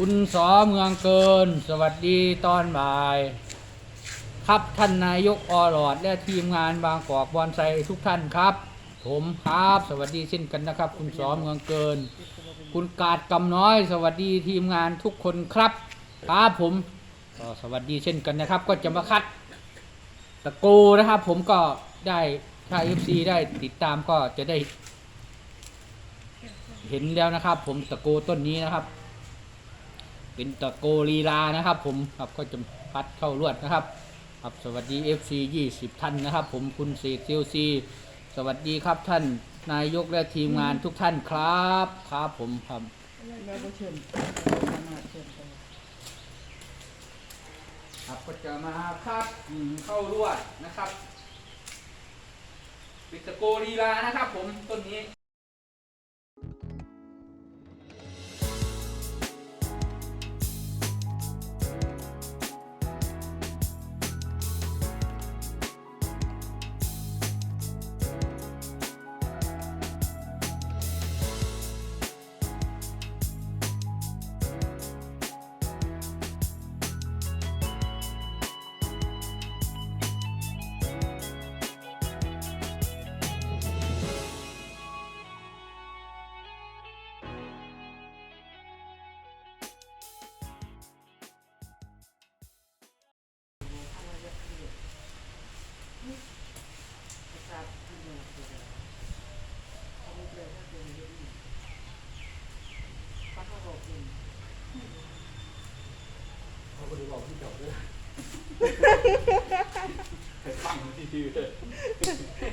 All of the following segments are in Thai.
คุณสอเมืองเกิน สวัสดีตอนบ่าย ครับท่านนายกอรอดและทีมงานบางกอกบอนไซทุกท่านครับ ผมครับสวัสดีเช่นกันนะครับ คุณสอเมืองเกิน คุณกาดกำน้อย สวัสดีทีมงานทุกคนครับครับผมก็สวัสดีเช่นกันนะครับ ก็จะมาคัดตะโกนะครับ ผมก็ได้ถ้าเอฟซีได้ติดตามก็จะได้ เห็นแล้วนะครับ ผมตะโกต้นนี้นะครับ เป็นตะโกลีลานะครับ ผมครับก็จะพัดเข้าลวดนะครับครับสวัสดี FC 20 ท่านนะครับ ผมคุณเสกเซลซีสวัสดีครับท่านนายกและทีมงานทุกท่านครับครับผมครับเราก็เชิญมาเชิญไปครับก็จะมาคัดอืมเข้าลวดนะครับเป็นตะโกลีลานะครับ ผมต้นนี้ ฟังทีๆเลย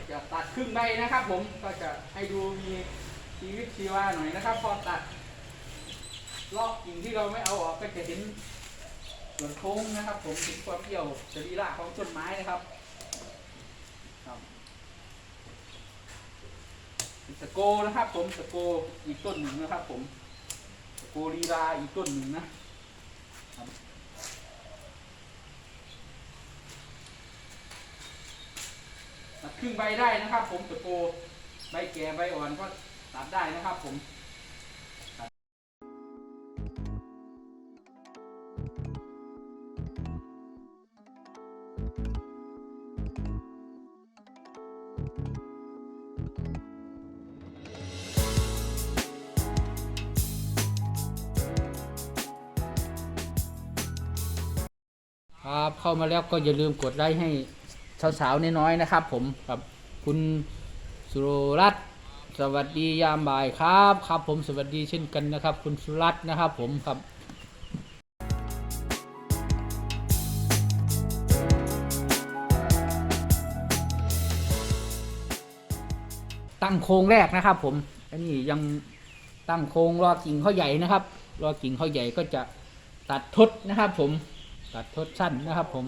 จะตัดครึ่งใบนะครับ ผมก็จะให้ดูมีชีวิตชีวาหน่อยนะครับ พอตัดลอกกิ่งที่เราไม่เอาออกก็จะเห็นส่วนโค้งนะครับ ผมถึงความเกี่ยวสรีระของต้นไม้นะครับครับสโกนะครับ ผมสโกอีกต้นหนึ่งนะครับ ผมสโกลีลาอีกต้นหนึ่งนะ ตัดครึ่งใบได้นะครับ ผมตะโกใบแก่ใบอ่อนก็ตัดได้นะครับ ผมครับเข้ามาแล้วก็อย่าลืมกดไลค์ให้ สาวๆน้อยๆนะครับ ผมครับคุณสุรรัตน์สวัสดียามบ่ายครับครับผมสวัสดีเช่นกันนะครับ คุณสุรัตน์นะครับ ผมครับตั้งโครงแรกนะครับ ผม อันนี้ยังตั้งโครงรอกิ่งเขาใหญ่นะครับ รอกิ่งเขาใหญ่ก็จะตัดทดนะครับ ผมตัดทดสั้นนะครับ ผม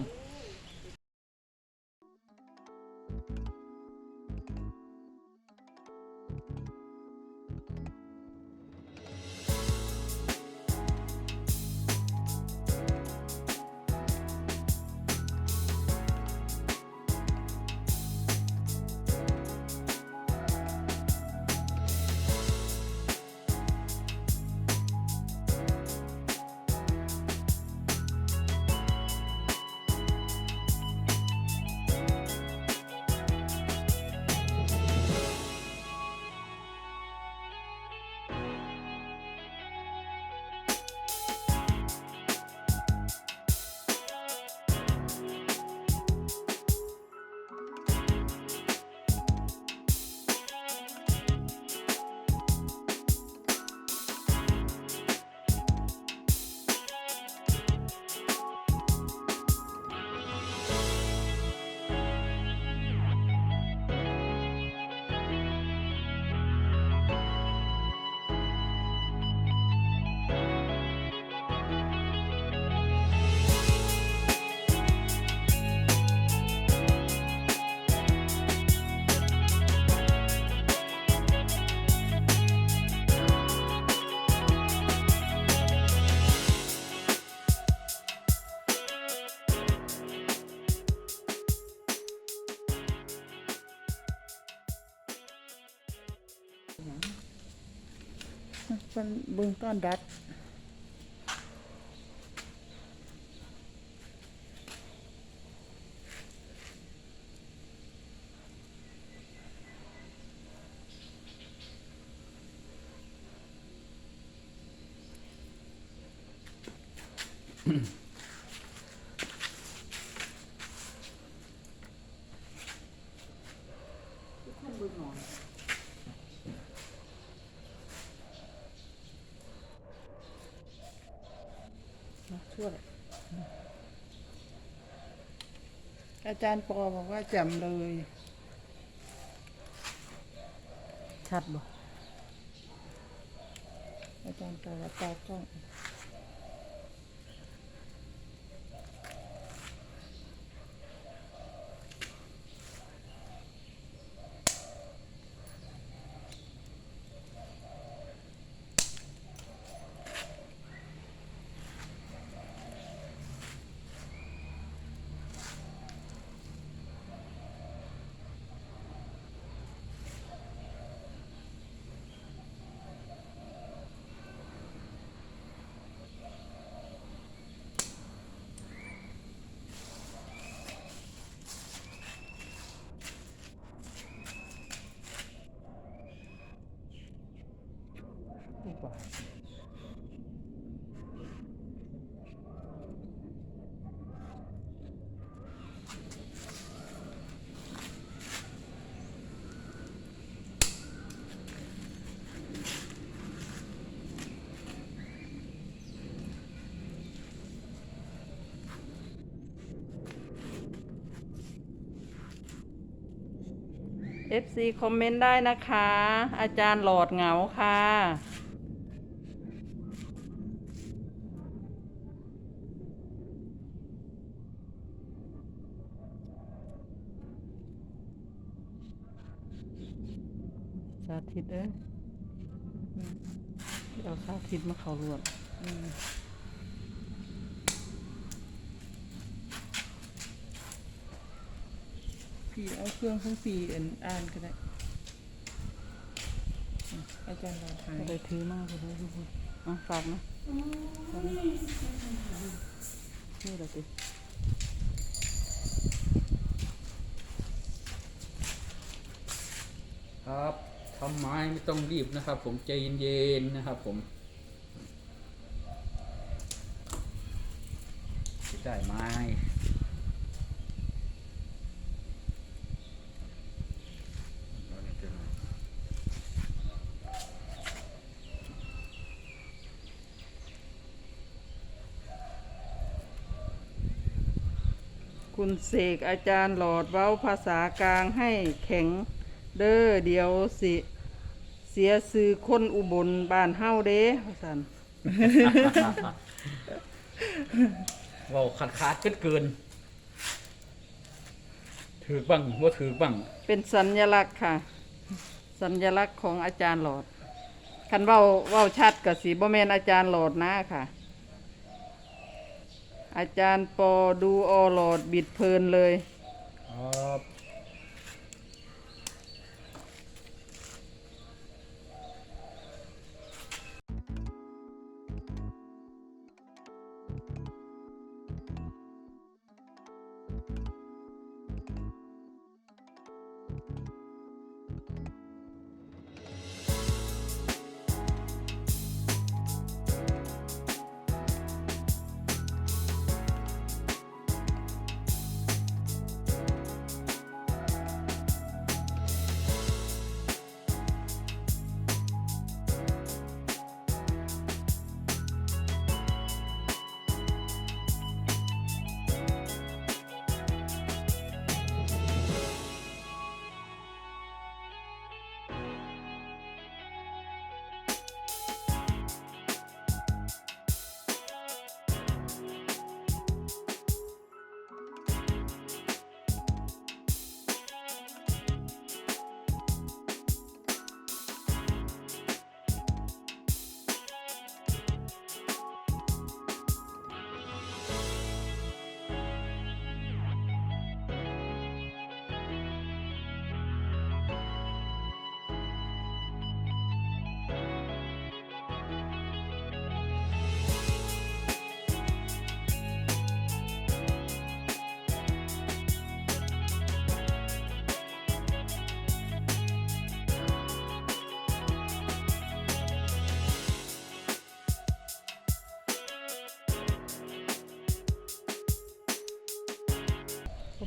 มันบึงต้อนดัด嗯。 อาจารย์ปอบอกว่าจำเลย ชัดบ่อาจารย์ปอว่าตากล้อง ดีกว่า FC คอมเมนต์ได้นะคะ อาจารย์หลอดเหงาค่ะสาธิตเอ้ยเอาสาธิตมาเขารวดอืม พี่เอาเครื่องของพี่อ่านอ่านก็ได้อืมอาจารย์เราถ่ายได้ถือมากเลยทุกคนอะฝากนะฝากนะนี่แหละสิครับทำไม้ไม่ต้องรีบนะครับ ผมใจเย็นๆนะครับ ผมได้ไม้ คุณ เสกอาจารย์หลอดเว้าภาษากลางให้แข็งเด้อเดี๋ยวสิ เสียซื้อคนอุบลบ้านเฮาเด้ว่าซั่นเว่าขาดขาดเกินเกินถือบ้างว่าถือบ้างเป็นสัญลักษณ์ค่ะ สัญลักษณ์ของอาจารย์หลอดคันเว้าเว้าชัดกับสีบ่แม่นอาจารย์หลอดนะค่ะ อาจารย์ปอดูออหลอดบิดเพลินเลย ครับ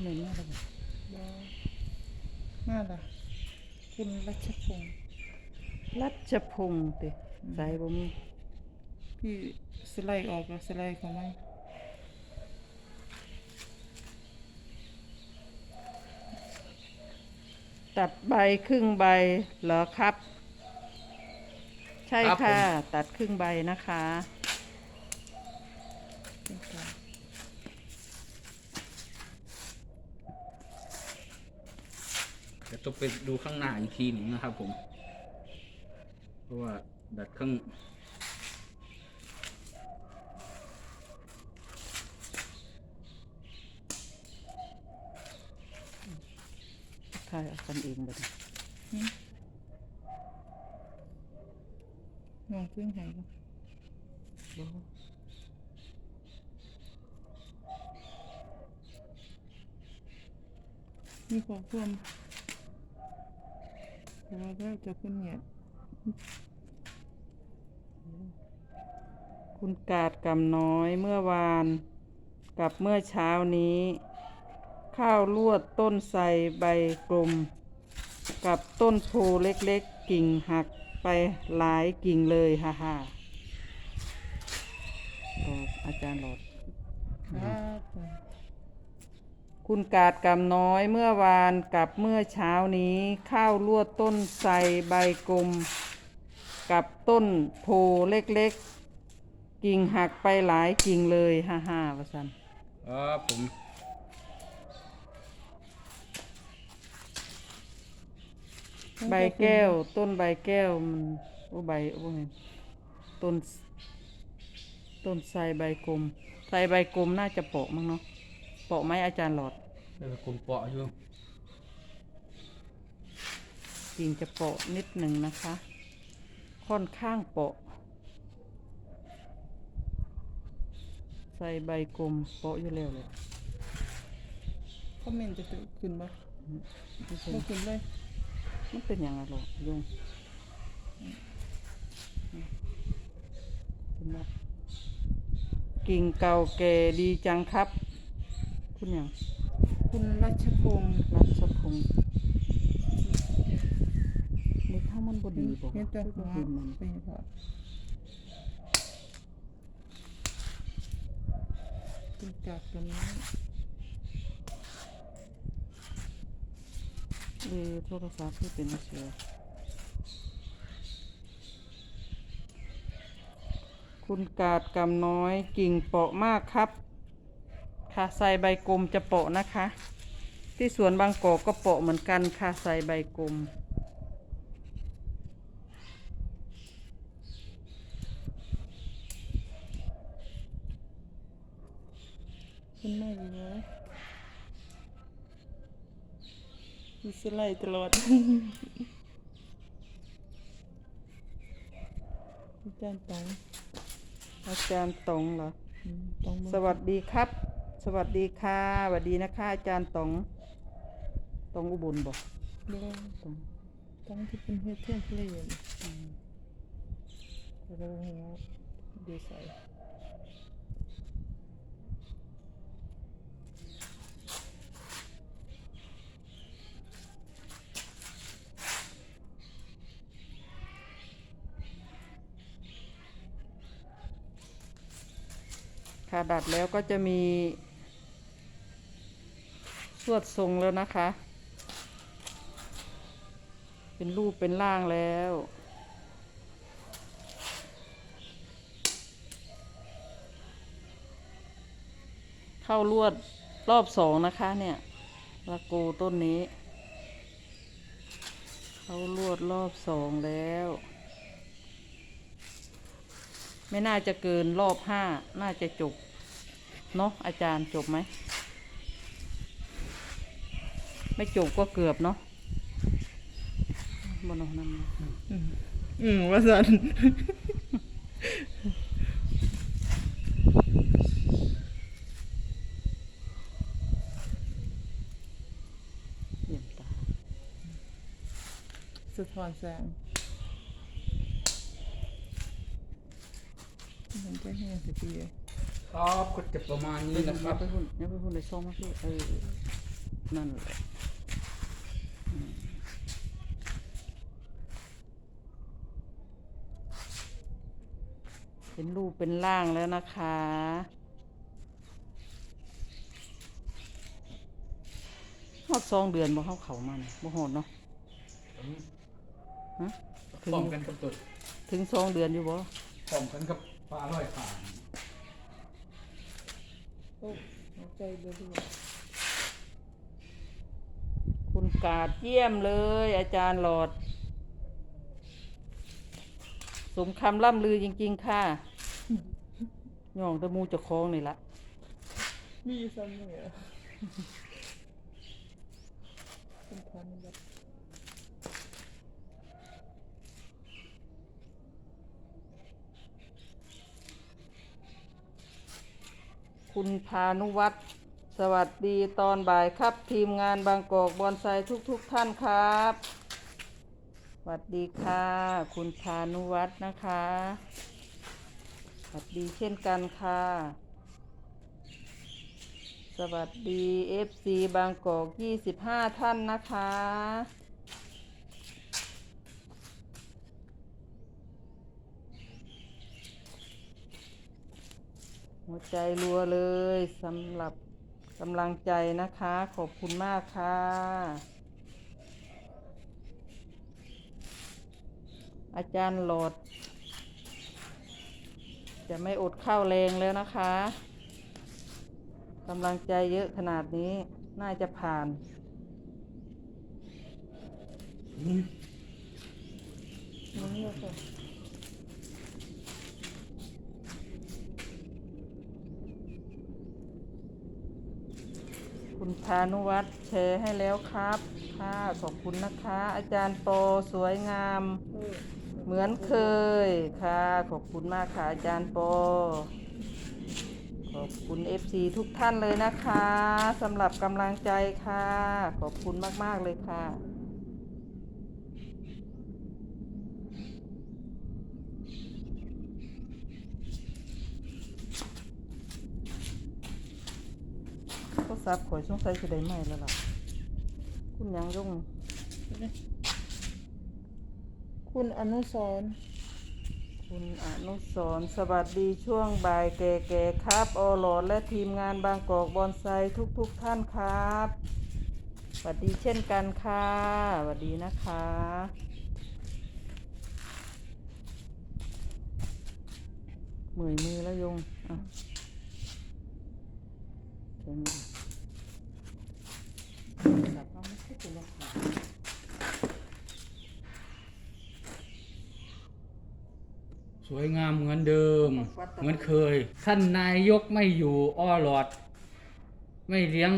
ก็ไม่มาแล้วบ่มาล่ะคุณรัชพงศ์รัชพงศ์ติใส่บ่มีพี่สไลด์ออกแล้วสไลด์เข้ามาตัดใบครึ่งใบเหรอครับ ใช่ครับผม ค่ะ ตัดครึ่งใบนะคะ เดี๋ยวต้องไปดูข้างหน้าอีกทีหนึ่งนะครับผม เพราะว่าดัดข้างถ่ายเอากันเองบัดนี้น้องเพิ่งหายบ่มีความเพิ่มแต่ว่าก็ จะขึ้นเนี่ย คุณกาดกำน้อยเมื่อวานกับเมื่อเช้านี้ ข้าวลวดต้นไทรใบกลม กับต้นโพเล็กๆ กิ่งหักไปหลายกิ่งเลยฮ่าฮ่าโอ้อาจารย์หลอด ครับคุณกาดกำน้อยเมื่อวานกับเมื่อเช้านี้ ข้าวลวดต้นไทรใบกลม กับต้นโพเล็กๆ กิ่งหักไปหลายกิ่งเลยฮ่าฮ่าวสันครับผมใบแก้ว ต้นใบแก้วมันโอ้ใบโอ้ยต้นต้นไทรใบกลมไทรใบกลมน่าจะเปาะมั้งเนาะ เปาะไหมอาจารย์หลอดเดี๋ยวคุณเปาะอยู่กิ่งจะเปาะนิดหนึ่งนะคะ ค่อนข้างเปาะ ใส่ใบกลมเปาะอยู่แล้วเลยคอมเมนต์จะขึ้นบ่มันเป็นบ่ขึ้นเลย มันเป็นอย่างไรหรอยุงเป็นแบบกิ่งเก่าแก่ดีจังครับ คุณอย่างคุณรัชพงศ์รัชพงศ์นี่ถ้ามันบดีบอกเห็นแต่หัวเห็นมันไปพอคุณจากตรงนี้เออโทรศัพท์ที่เป็นเชื้อคุณกาดกำน้อยกิ่งเปาะมากครับ ค่ะใส่ใบกลมจะเปาะนะคะ ที่สวนบางกอกก็เปาะเหมือนกันค่ะใส่ใบกลมคุณไม่ดีเลยมีสไลด์ตลอดอาจารย์ตองอาจารย์ตองเหรออืมตองเบิ่งสวัสดีครับ สวัสดีค่ะสวัสดีนะคะอาจารย์ตองตองอุบลบอกเบิ่งตองตองที่เป็นเฮ็ดเที่ยงทะเลนี่แล้วก็หัวดีใส่ค่ะดัดแล้วก็จะมี สวดทรงแล้วนะคะ เป็นรูปเป็นร่างแล้วเข้าลวดรอบสองนะคะเนี่ยละโกต้นนี้ เข้าลวดรอบสองแล้ว ไม่น่าจะเกินรอบห้าน่าจะจบ เนาะอาจารย์จบไหม ไม่จบก็เกือบเนาะบนเอานั่นมาอืมว่าสันเยี่ยมตาสะท้อนแสงมันจะแห้งสักทีครับก็จะประมาณนี้นี่นะนะคครัรับบไปหุ่นเนี่ยไปหุ่นในช่องมาพี่เออนั่นแหละอืม เป็นรูปเป็นร่างแล้วนะคะฮอดสองเดือนบ่เข้าเขามันบ่หอดเนาะฮะถึงพร้อมกันกับตัวถึงสองเดือนอยู่บ่พร้อมกันกับปลาร้อยผ่านโอ้หัวใจเบื่อคุณกาดเยี่ยมเลย อาจารย์หลอด สมคำล่ำลือจริง ๆ ค่ะย่องแตะมูเจะคล้าของนี่ละมีอยู่ซ้ำเนี่ยเป็นพันแบบคุณพานุวัตรสวัสดีตอนบ่ายครับ ทีมงานบางกอกบอนไซทุกๆท่านครับส วัสดีค่ะ คุณพานุวัตรนะคะสวัสดีเช่นกันค่ะ สวัสดี FC บางกอก25 ท่านนะคะ หัวใจรัวเลยสำหรับกำลังใจนะคะ ขอบคุณมากค่ะ อาจารย์โหลด จะไม่อดข้าวแรงแล้วนะคะกำลังใจเยอะขนาดนี้น่าจะผ่านมันเนี่ยค่ะคุณพานุวัตรแชร์ให้แล้วครับ ค่ะ ขอบคุณนะคะ อาจารย์โปสวยงาม เหมือนเคยค่ะ ขอบคุณมากค่ะอาจารย์โปขอบคุณ FC ทุกท่านเลยนะคะสำหรับกำลังใจค่ะ ขอบคุณมาก ๆ เลยค่ะก็ซับข่อยสงสัยจะได้ไหมแล้วล่ะ คุณยังยุ่ง คุณอนุสรณ์คุณอนุสรณ์สวัสดีช่วงบ่ายแก่ๆครับอหลอดและทีมงานบางกอกบอนไซทุกๆทท่านครับสวัสดีเช่นกันค่ะสวัสดีนะคะเหมือยมือแล้วยงอะเข็มจับเอาไม่ใช่เป็นราคา สวยงามเหมือนเดิม เหมือนเคย ท่านนายกไม่อยู่อ้อหลอด ไม่เลี้ยง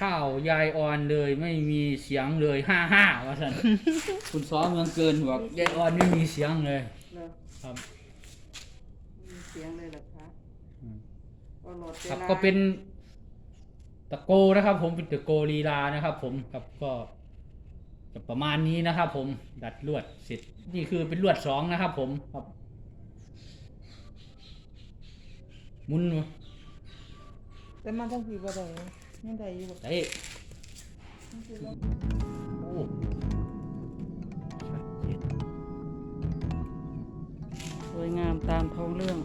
ข้าวยายอ่อนเลยไม่มีเสียงเลยห้าห้าว่าสันคุณซ้อมเมืองเกินบอกยายอ่อนไม่มีเสียงเลยเนอะครับมีเสียงเลยเหรอคะอืมอหลอดครับวลาก็เป็นตะโกนะครับ ผมเป็นตะโกลีลานะครับ ผมครับก็จะประมาณนี้นะครับ ผมดัดลวดเสร็จนี่คือเป็นลวดสองนะครับ ผมครับห มุนวะแต่มาทั้งปีบ่ได้ยังได้อยู่บ่เอ้ยโอ้ชัดเจนสวยงามตามท้องเรื่อง